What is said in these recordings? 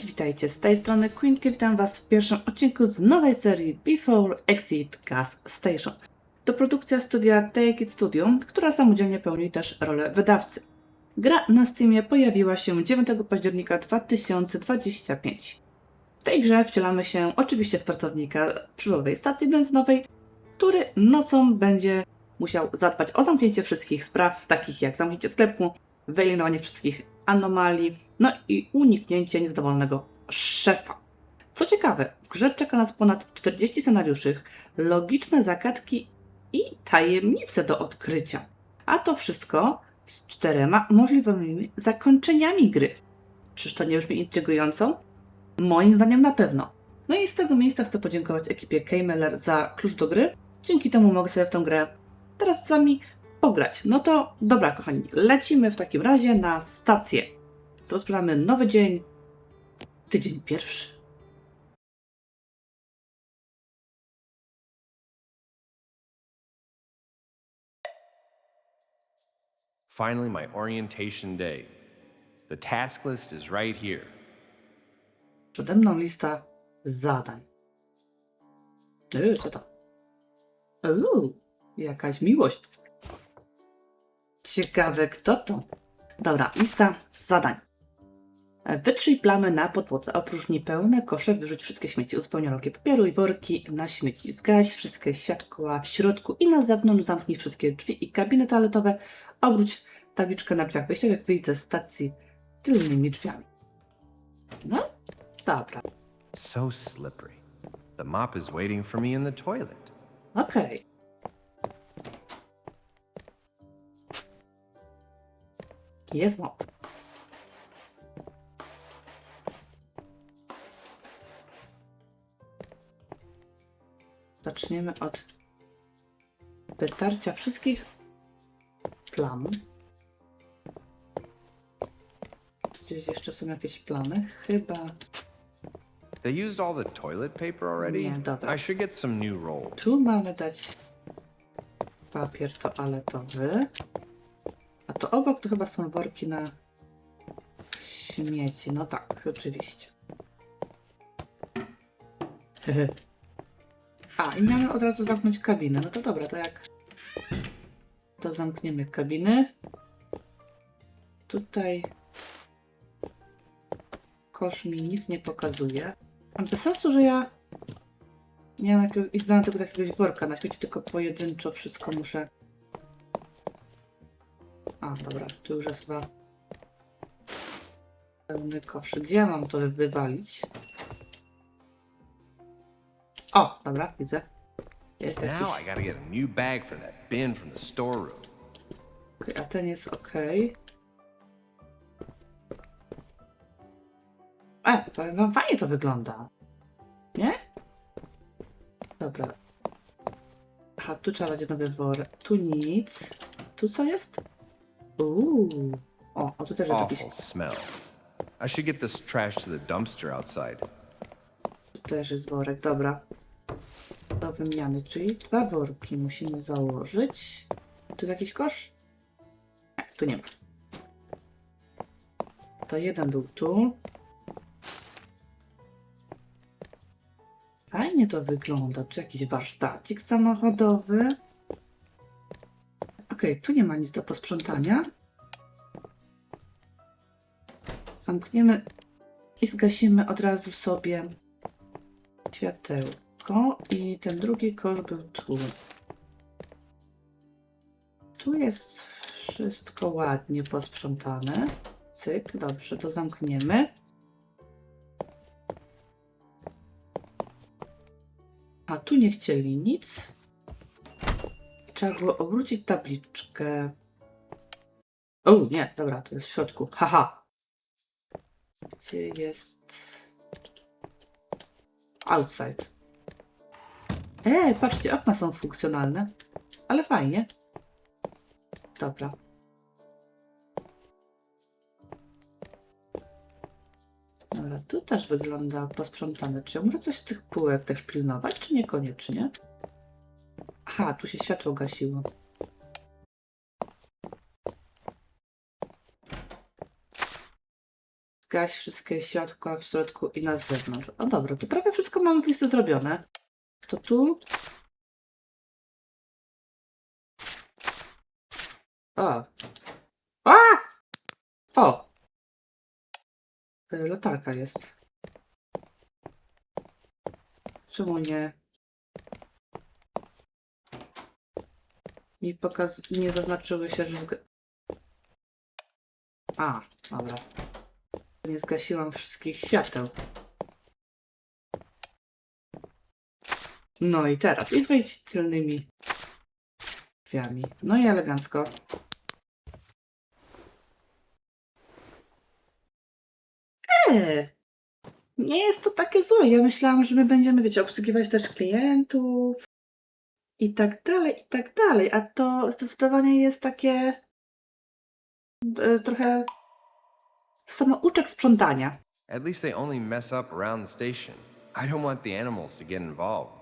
Cześć, witajcie. Z tej strony Queenki. Witam Was w pierwszym odcinku z nowej serii Before Exit Gas Station. To produkcja studia Take It Studio, która samodzielnie pełni też rolę wydawcy. Gra na Steamie pojawiła się 9 października 2025. W tej grze wcielamy się oczywiście w pracownika przyszłowej stacji benzynowej, który nocą będzie musiał zadbać o zamknięcie wszystkich spraw, takich jak zamknięcie sklepu, wyeliminowanie wszystkich anomalii, no i uniknięcie niezadowolonego szefa. Co ciekawe, w grze czeka nas ponad 40 scenariuszy, logiczne zagadki i tajemnice do odkrycia. A to wszystko z czterema możliwymi zakończeniami gry. Czyż to nie brzmi intrygująco? Moim zdaniem na pewno. No i z tego miejsca chcę podziękować ekipie K-Meller za klucz do gry. Dzięki temu mogę sobie w tą grę teraz z wami pograć. No to dobra, kochani, lecimy w takim razie na stację. Rozpoczynamy nowy dzień, tydzień pierwszy. Finally, my orientation day. The task list is right here. Przede mną lista zadań. Yy, co to? Uuu, jakaś miłość. Ciekawe, kto to? Dobra, lista zadań. Wytrzyj plamy na podłodze, opróżnij pełne kosze, wyrzuć wszystkie śmieci, uzupełnij rolki papieru i worki na śmieci. Zgaś wszystkie światła w środku i na zewnątrz zamknij wszystkie drzwi i kabiny toaletowe. Obróć tabliczkę na drzwiach wejściowych, wyjdź ze stacji tylnymi drzwiami. No, dobra. So slippery. The mop is waiting for me in the toilet. Okej. Jest mop. Zaczniemy od wytarcia wszystkich plam. Gdzieś jeszcze są jakieś plamy? Chyba They used all the toilet paper already? Nie, dobra. I should get some new rolls. Tu mamy dać papier toaletowy. A to obok to chyba są worki na śmieci. No tak, oczywiście. A, i mamy od razu zamknąć kabinę. No to dobra, to jak to zamkniemy kabiny. Tutaj kosz mi nic nie pokazuje. A Bez sensu, że ja nie mam jakiego, nie zbieram tego jakiegoś worka na śmieci, tylko pojedynczo wszystko muszę. A, dobra, tu już jest chyba pełny kosz. Gdzie ja mam to wywalić? O, dobra, widzę. Jest jakiś. Now I gotta get a new bag for that bin from the storeroom. Okej, a ten jest ok. E, powiem wam, fajnie to wygląda. Nie? Dobra. Aha, tu trzeba dać nowy worek. Tu nic. Tu co jest? Uuu. O, o tu też jest jakiś. Awful smell. I should get this trash to the dumpster outside. Tu też jest worek, dobra. Wymiany, czyli dwa worki musimy założyć. Tu jest jakiś kosz? Nie, tu nie ma. To jeden był tu. Fajnie to wygląda. Tu jakiś warsztacik samochodowy. Okej, tu nie ma nic do posprzątania. Zamkniemy i zgasimy od razu sobie światełko i ten drugi kosz był tu. Tu jest wszystko ładnie posprzątane. Cyk, dobrze, to zamkniemy. A tu nie chcieli nic. Trzeba było obrócić tabliczkę. O, nie, dobra, to jest w środku. Haha. Gdzie jest. Outside. E, patrzcie, okna są funkcjonalne. Ale fajnie. Dobra. Dobra, tu też wygląda posprzątane. Czy ja muszę coś z tych półek też pilnować, czy niekoniecznie? Aha, tu się światło gasiło. zgaś wszystkie światła w środku i na zewnątrz. O dobra, to prawie wszystko mam z listy zrobione. Kto tu? A. A! O! Y, Latarka jest. Czemu nie? Mi pokaz... nie zaznaczyły się, że. A, dobra. Nie zgasiłam wszystkich świateł. No i teraz. I wejdź tylnymi drzwiami. No i elegancko. Eee, nie jest to takie złe. Ja myślałam, że my będziemy, wiecie, obsługiwać też klientów i tak dalej, i tak dalej. A to zdecydowanie jest takie e, trochę samouczek sprzątania. At least they only mess up around the station. I don't want the animals to get involved.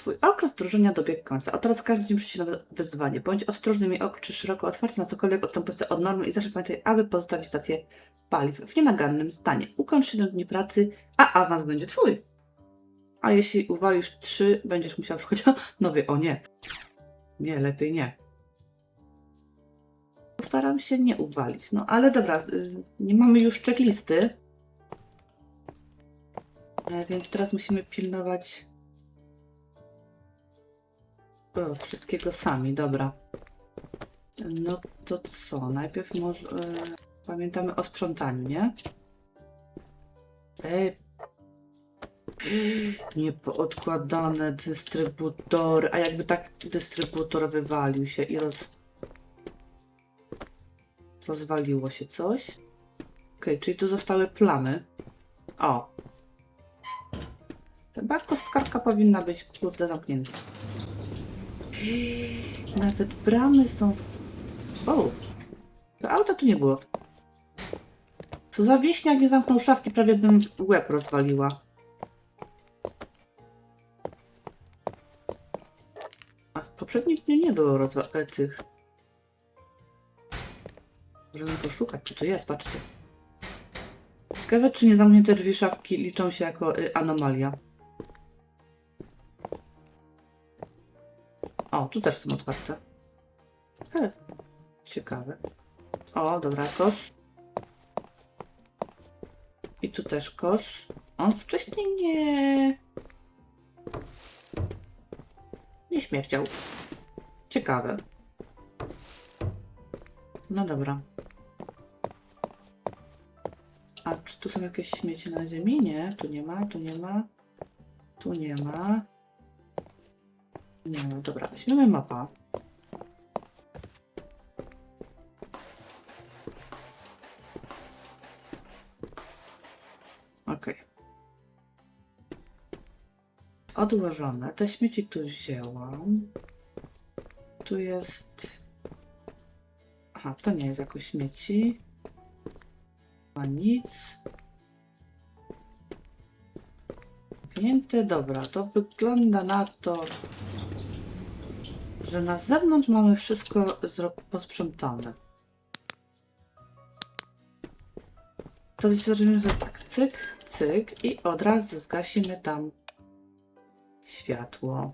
Twój okres drżenia dobiegł końca, a teraz każdy dzień przyjdzie nowe wyzwanie. Bądź ostrożny, miej oczy szeroko otwarte na cokolwiek odstępujące od normy i zawsze pamiętaj, aby pozostawić stację paliw w nienagannym stanie. Ukończ 7 dni pracy, a awans będzie twój. A jeśli uwalisz 3, będziesz musiał szukać nowej. O nie. Nie, lepiej nie. Postaram się nie uwalić. No ale dobra, nie mamy już checklisty. E, Więc teraz musimy pilnować o, wszystkiego sami, dobra. No to co? Najpierw może. E, pamiętamy o sprzątaniu, nie? Ej. Niepoodkładane dystrybutory. A jakby tak dystrybutor wywalił się i roz. Rozwaliło się coś. Okej, czyli tu zostały plamy. O. Chyba kostkarka powinna być, kurde, zamknięta. Nawet bramy są. W... O! To auta tu nie było. Co za wieśniak nie zamknął szafki, prawie bym łeb rozwaliła. A w poprzednim dniu nie było e, tych. Możemy poszukać, czy tu jest, patrzcie. Ciekawe, czy niezamknięte drzwi szafki liczą się jako y, anomalia. O, tu też są otwarte. He, ciekawe. O, dobra, kosz. I tu też kosz. On wcześniej nie... Nie śmierdział. Ciekawe. No dobra. A czy tu są jakieś śmieci na ziemi? Nie, tu nie ma, tu nie ma. Tu nie ma. Nie no, dobra, weźmiemy mapa. Okej. Odłożone. Te śmieci tu wzięłam. Tu jest... Aha, to nie jest jako śmieci. Ma nic. Zamknięte, dobra, to wygląda na to, że na zewnątrz mamy wszystko posprzątane. To zrobimy sobie tak, cyk, cyk i od razu zgasimy tam światło.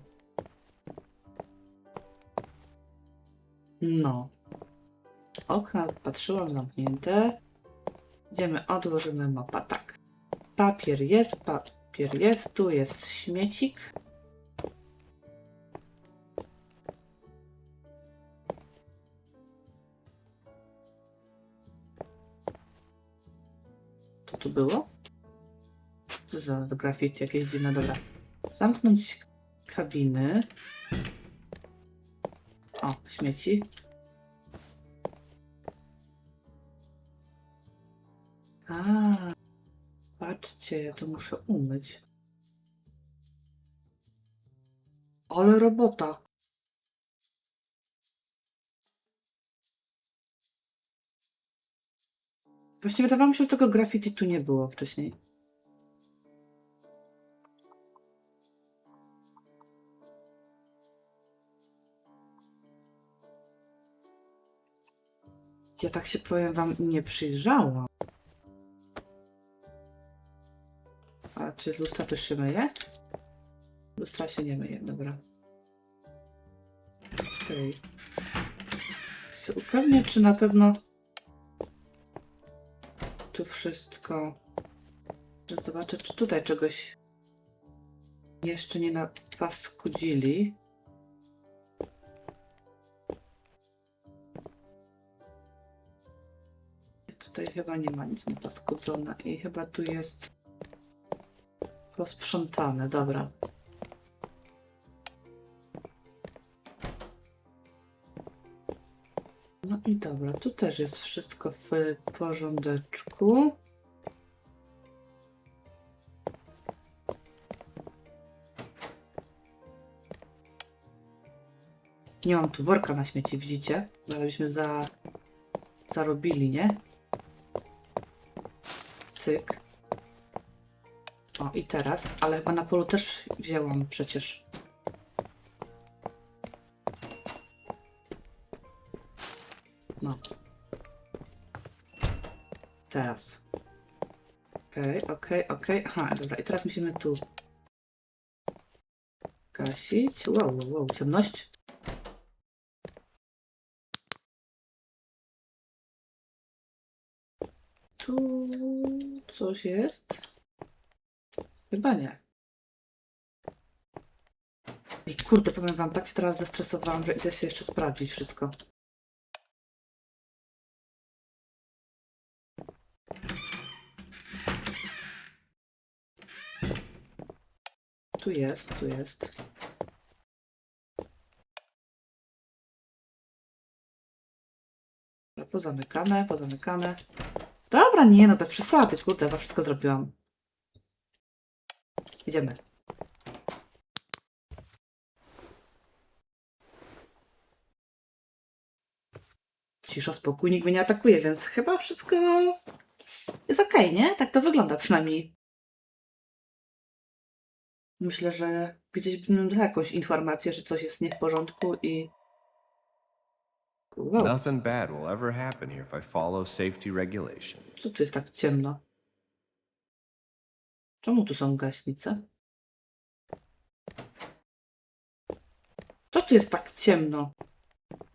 No. Okna patrzyłam zamknięte. Idziemy, odłożymy mapa, tak. Papier jest, papier jest, tu jest śmiecik. Graffiti jakieś dziwne, dobra. Zamknąć kabiny. O, śmieci. A, patrzcie, ja to muszę umyć. Ale robota. Właśnie wydawało mi się, że tego graffiti tu nie było wcześniej. Tak się powiem wam nie przyjrzałam. A czy lustra też się myje? Lustra się nie myje, dobra. Okej. Się upewnię, czy na pewno tu wszystko. Zobaczę, czy tutaj czegoś jeszcze nie napaskudzili. Tutaj chyba nie ma nic napaskudzone i chyba tu jest posprzątane, dobra. No i dobra, tu też jest wszystko w porządeczku. Nie mam tu worka na śmieci, widzicie? Ale byśmy za... zarobili, nie? Cyk. O, i teraz, ale chyba na polu też wzięłam przecież. No. Teraz. Okej, okej, okej. Aha, dobra. I teraz musimy tu gasić. Wow, wow, wow. Ciemność. Coś jest? Chyba nie. I kurde, powiem wam, tak się teraz zestresowałam, że idę się jeszcze sprawdzić wszystko. Tu jest, tu jest. Pozamykane, pozamykane. Dobra, nie no, bez przesady, kurde, chyba wszystko zrobiłam. Idziemy. Cisza, spokój, nikt mnie nie atakuje, więc chyba wszystko jest okej, nie? Tak to wygląda przynajmniej. Myślę, że gdzieś dał jakąś informację, że coś jest nie w porządku i... Wow, Nothing bad will ever happen here if I follow safety regulations. co tu jest tak ciemno? Czemu tu są gaśnice? Co tu jest tak ciemno?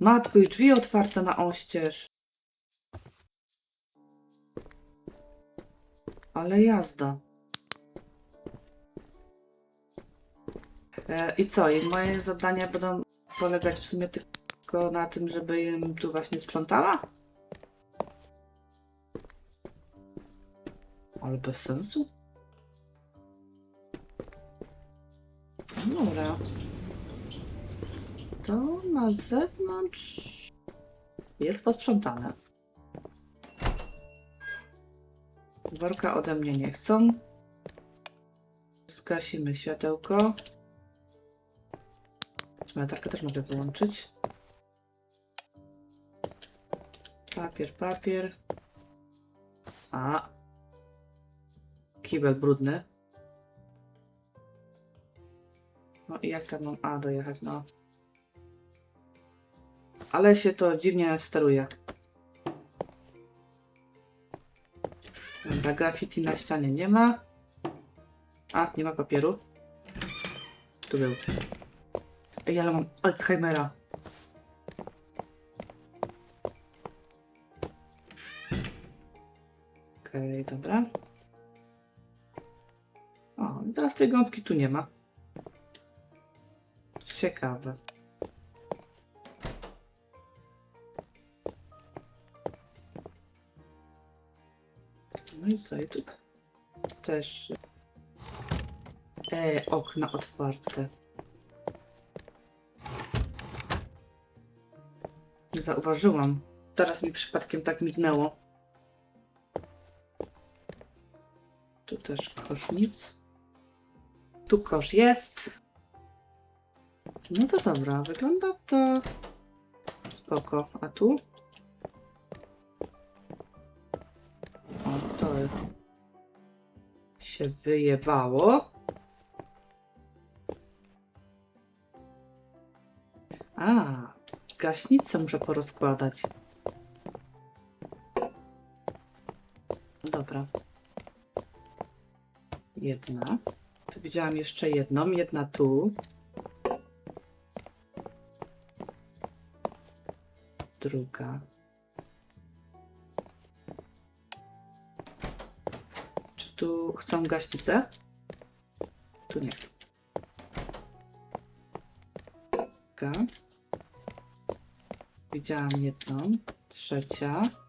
Matko, i drzwi otwarte na oścież. Ale jazda. E, I co? I moje zadania będą polegać w sumie tylko na tym, żeby im tu właśnie sprzątała? Ale bez sensu. Dobra. To na zewnątrz jest posprzątane. Worka ode mnie nie chcą. Zgasimy światełko. Latarkę też mogę wyłączyć. Papier, papier. A. Kibel brudny. No i jak tam mam A dojechać, no. Ale się to dziwnie steruje. Dobra, graffiti na ścianie nie ma. A, nie ma papieru. Tu był. Ej, ale mam Alzheimera. Okej, dobra. O, teraz tej gąbki tu nie ma. Ciekawe. No i co? I tu też. E, okna otwarte. Nie zauważyłam. Teraz mi przypadkiem tak mignęło. Też kosz nic. Tu kosz jest. No to dobra, wygląda to spoko. A tu? O, to się wyjebało. A, gaśnicę muszę porozkładać. Dobra. Jedna. Tu widziałam jeszcze jedną. Jedna tu. Druga. Czy tu chcą gaśnicę? Tu nie chcą. Widziałam jedną. Trzecia.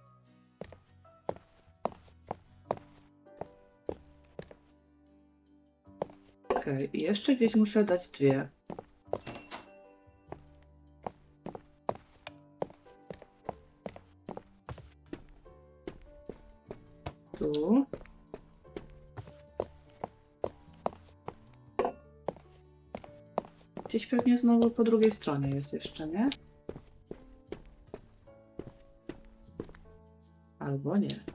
I jeszcze gdzieś muszę dać dwie. Tu. Gdzieś pewnie znowu po drugiej stronie jest jeszcze, nie? Albo nie.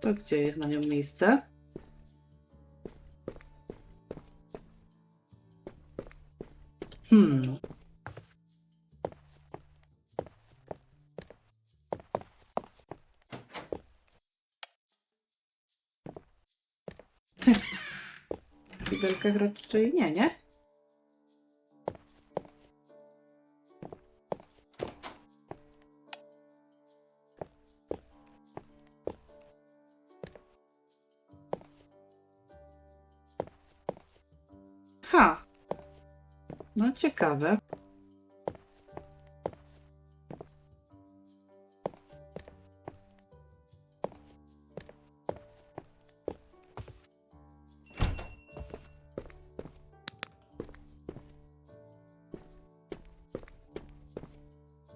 To gdzie jest na nią miejsce? Hmm. W belkach raczej nie, nie? Ciekawe.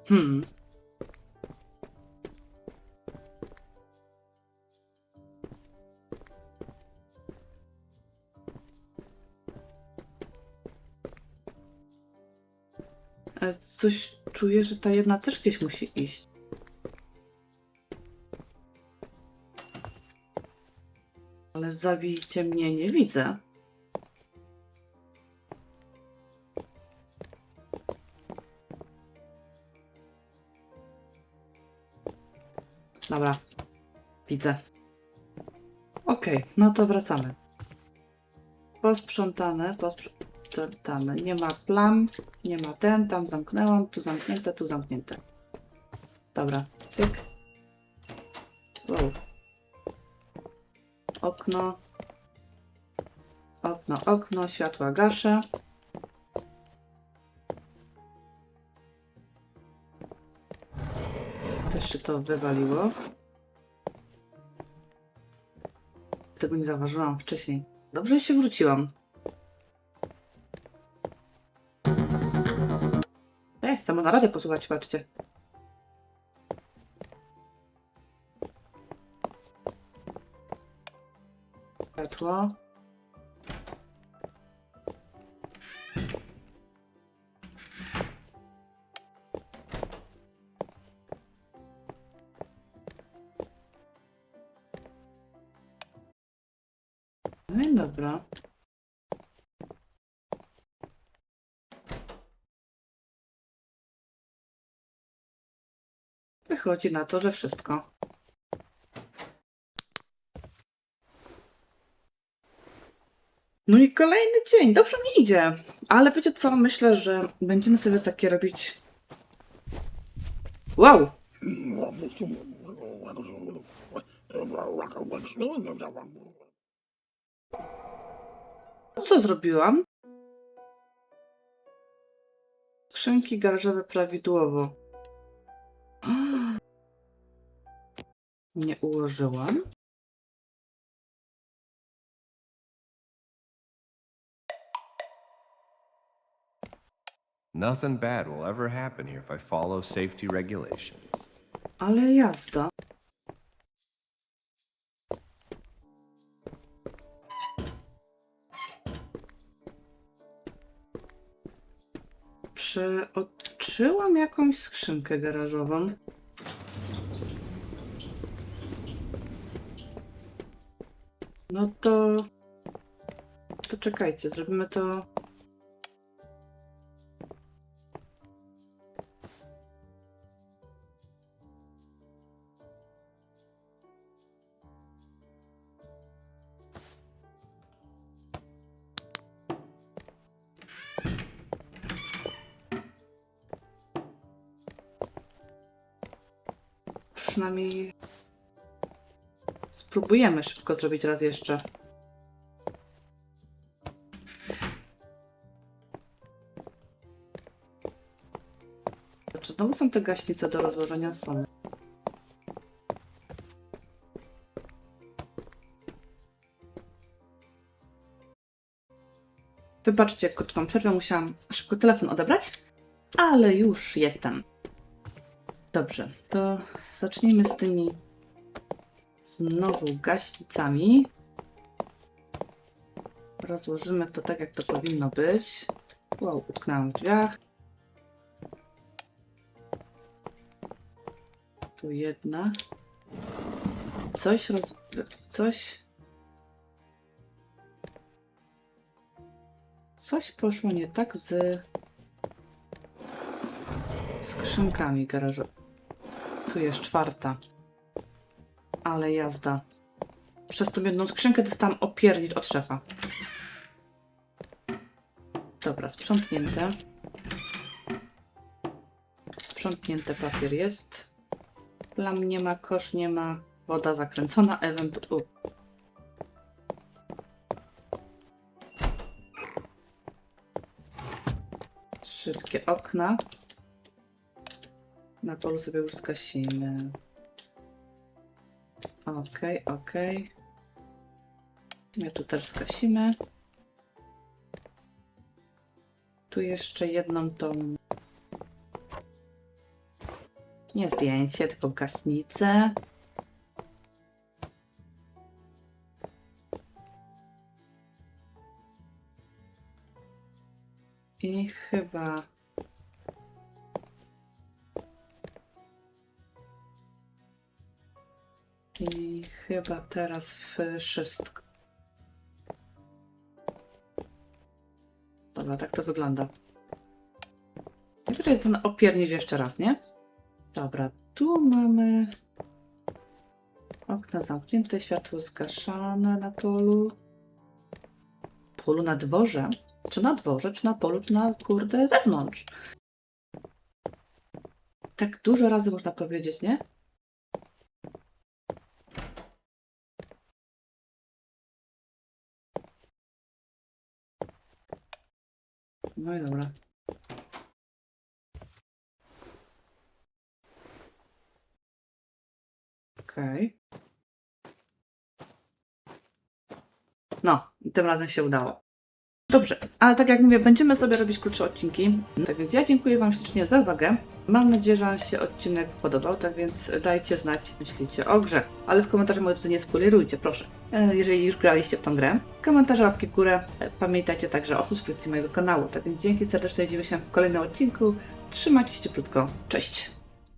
Hmm. Ale coś czuję, że ta jedna też gdzieś musi iść. Ale zabijcie mnie, nie widzę. Dobra, widzę. Okej, no to wracamy. Posprzątane, posprzątane. Nie ma plam, nie ma ten, tam zamknęłam, tu zamknięte, tu zamknięte. Dobra, cyk. Wow. Okno. Okno, okno, światła gaszę. Też się to wywaliło. Tego nie zauważyłam wcześniej. Dobrze się wróciłam. Samo na radę posłuchać, patrzcie. Światło. Wychodzi na to, że wszystko. No i kolejny dzień. Dobrze mi idzie. Ale wiecie co? Myślę, że będziemy sobie takie robić. Wow! Co zrobiłam? Skrzynki garażowe prawidłowo. Nie ułożyłam. Nothing bad will ever happen here if I follow safety regulations. Ale jazda. Przeoczyłam jakąś skrzynkę garażową. No to... To czekajcie, zrobimy to... Przynajmniej spróbujemy szybko zrobić raz jeszcze. Czy znowu są te gaśnice do rozłożenia? Są. Wybaczcie krótką przerwę, musiałam szybko telefon odebrać, ale już jestem. Dobrze, to zacznijmy z tymi znowu gaśnicami. Rozłożymy to tak, jak to powinno być. Wow, utknęłam w drzwiach. Tu jedna. Coś roz... Coś... Coś poszło nie tak z skrzynkami garażowymi. Tu jest czwarta. Ale jazda. Przez tą jedną skrzynkę dostałam opiernicz od szefa. Dobra, sprzątnięte. Sprzątnięte papier jest. Plam nie ma, kosz nie ma. Woda zakręcona, ewentualnie... Szybkie okna. Na polu sobie już zgasimy. Okej, okej. My tu też zgasimy. Tu jeszcze jedną tą... Nie zdjęcie, tylko gaśnicę. I chyba... I chyba teraz wszystko. Dobra, tak to wygląda. Najwyżej ten opiernić jeszcze raz, nie? Dobra, tu mamy okna zamknięte, światło zgaszane na polu. Polu na dworze? Czy na dworze, czy na polu, czy na kurde zewnątrz? Tak dużo razy można powiedzieć, nie? No i dobra. Okej. No, i tym razem się udało. Dobrze, ale tak jak mówię, będziemy sobie robić krótsze odcinki. Tak więc ja dziękuję Wam ślicznie za uwagę. Mam nadzieję, że Wam się odcinek podobał, tak więc dajcie znać, myślicie o grze. Ale w komentarzach może nie spoilerujcie, proszę. E, Jeżeli już graliście w tą grę, komentarze, łapki w górę. E, Pamiętajcie także o subskrypcji mojego kanału. Tak więc dzięki serdecznie, widzimy się w kolejnym odcinku. Trzymajcie się cieplutko. Cześć!